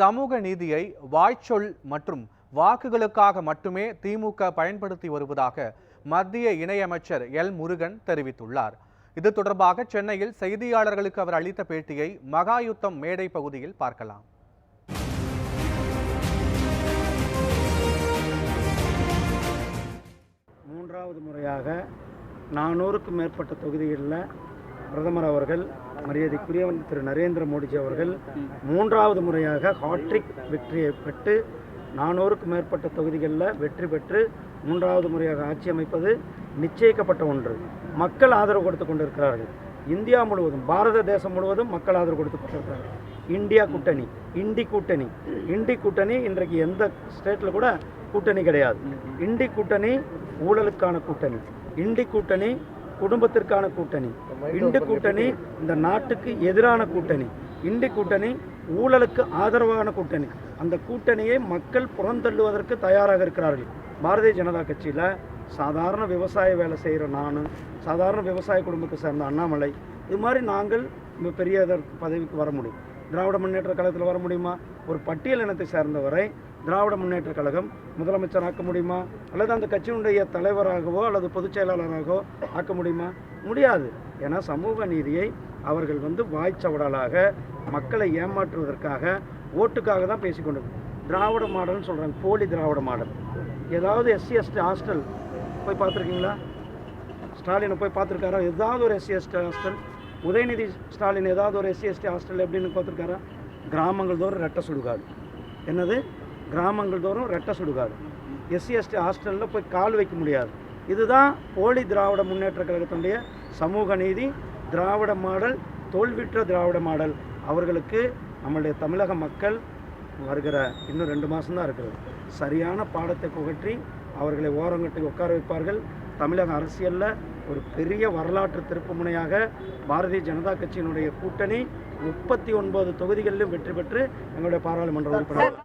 சமூக நீதியை வாய்ச்சொல் மற்றும் வாக்குகளுக்காக மட்டுமே திமுக பயன்படுத்தி வருவதாக மத்திய இணையமைச்சர் எல். முருகன் தெரிவித்துள்ளார். இது தொடர்பாக சென்னையில் செய்தியாளர்களுக்கு அவர் அளித்த பேட்டியை மகாயுத்தம் மேடை பகுதியில் பார்க்கலாம். மூன்றாவது முறையாக நானூறுக்கும் மேற்பட்ட தொகுதிகளில் பிரதமர் அவர்கள் மரியாதைக்குரியவன் திரு நரேந்திர மோடிஜி அவர்கள் மூன்றாவது முறையாக ஹாட்ரிக் வெற்றியை பெற்று நானூறுக்கும் மேற்பட்ட தொகுதிகளில் வெற்றி பெற்று மூன்றாவது முறையாக ஆட்சி அமைப்பது நிச்சயிக்கப்பட்ட ஒன்று. மக்கள் ஆதரவு கொடுத்து கொண்டிருக்கிறார்கள். இந்தியா முழுவதும் பாரத தேசம் முழுவதும் மக்கள் ஆதரவு கொடுத்து கொண்டிருக்கிறார்கள். இந்தியா கூட்டணி இண்டி கூட்டணி. இண்டி கூட்டணி இன்றைக்கு எந்த ஸ்டேட்டில் கூட கூட்டணி கிடையாது. இண்டி கூட்டணி ஊழலுக்கான கூட்டணி. இண்டி கூட்டணி குடும்பத்திற்கான கூட்டணி. இண்டி கூட்டணி இந்த நாட்டுக்கு எதிரான கூட்டணி. இண்டி கூட்டணி ஊழலுக்கு ஆதரவான கூட்டணி. அந்த கூட்டணியை மக்கள் புறந்தள்ளுவதற்கு தயாராக இருக்கிறார்கள். பாரதிய ஜனதா கட்சியில் சாதாரண விவசாய வேலை செய்கிற நான் சாதாரண விவசாய குடும்பத்தை சேர்ந்த அண்ணாமலை இது மாதிரி நாங்கள் பெரிய பதவிக்கு வர முடியும். திராவிட முன்னேற்ற கழகத்தில் வர முடியுமா? ஒரு பட்டியல் இனத்தை சேர்ந்தவரை திராவிட முன்னேற்ற கழகம் முதலமைச்சர் ஆக்க முடியுமா? அல்லது அந்த கட்சியினுடைய தலைவராகவோ அல்லது பொதுச் செயலாளராகவோ ஆக்க முடியுமா? முடியாது. ஏன்னா சமூக நீதியை அவர்கள் வந்து வாய்ச்சவடலாக மக்களை ஏமாற்றுவதற்காக ஓட்டுக்காக தான் பேசிக்கொண்டு திராவிட மாடல்னு சொல்கிறாங்க போலி திராவிட மாடல். ஏதாவது எஸ்சி எஸ்டி ஹாஸ்டல் போய் பார்த்துருக்கீங்களா? ஸ்டாலினை போய் பார்த்துருக்காரா? ஏதாவது ஒரு SC ST hostel Udhayanidhi Stalin ஏதாவது ஒரு எஸ்சி எஸ்டி ஹாஸ்டல் எப்படின்னு பார்த்துருக்காரா கிராமங்கள் தோறும் ரெட்டை சுடுகாடு. என்னது? கிராமங்கள் தோறும் ரெட்டை சுடுகாடு. எஸ்சி எஸ்டி ஹாஸ்டலில் போய் கால் வைக்க முடியாது. இதுதான் போலி திராவிட முன்னேற்ற கழகத்தினுடைய சமூக நீதி திராவிட மாடல் தோல்விற்ற திராவிட மாடல். அவர்களுக்கு நம்மளுடைய தமிழக மக்கள் வருகிற இன்னும் ரெண்டு மாதம்தான் இருக்கிறது சரியான பாடத்தை புகற்றி அவர்களை ஓரங்கட்டி உட்கார வைப்பார்கள். தமிழக அரசியலில் ஒரு பெரிய வரலாற்று திருப்புமுனையாக பாரதிய ஜனதா கட்சியினுடைய கூட்டணி முப்பத்தி ஒன்பது தொகுதிகளிலும் வெற்றி பெற்று எங்களுடைய பாராளுமன்ற உறுப்பினர்.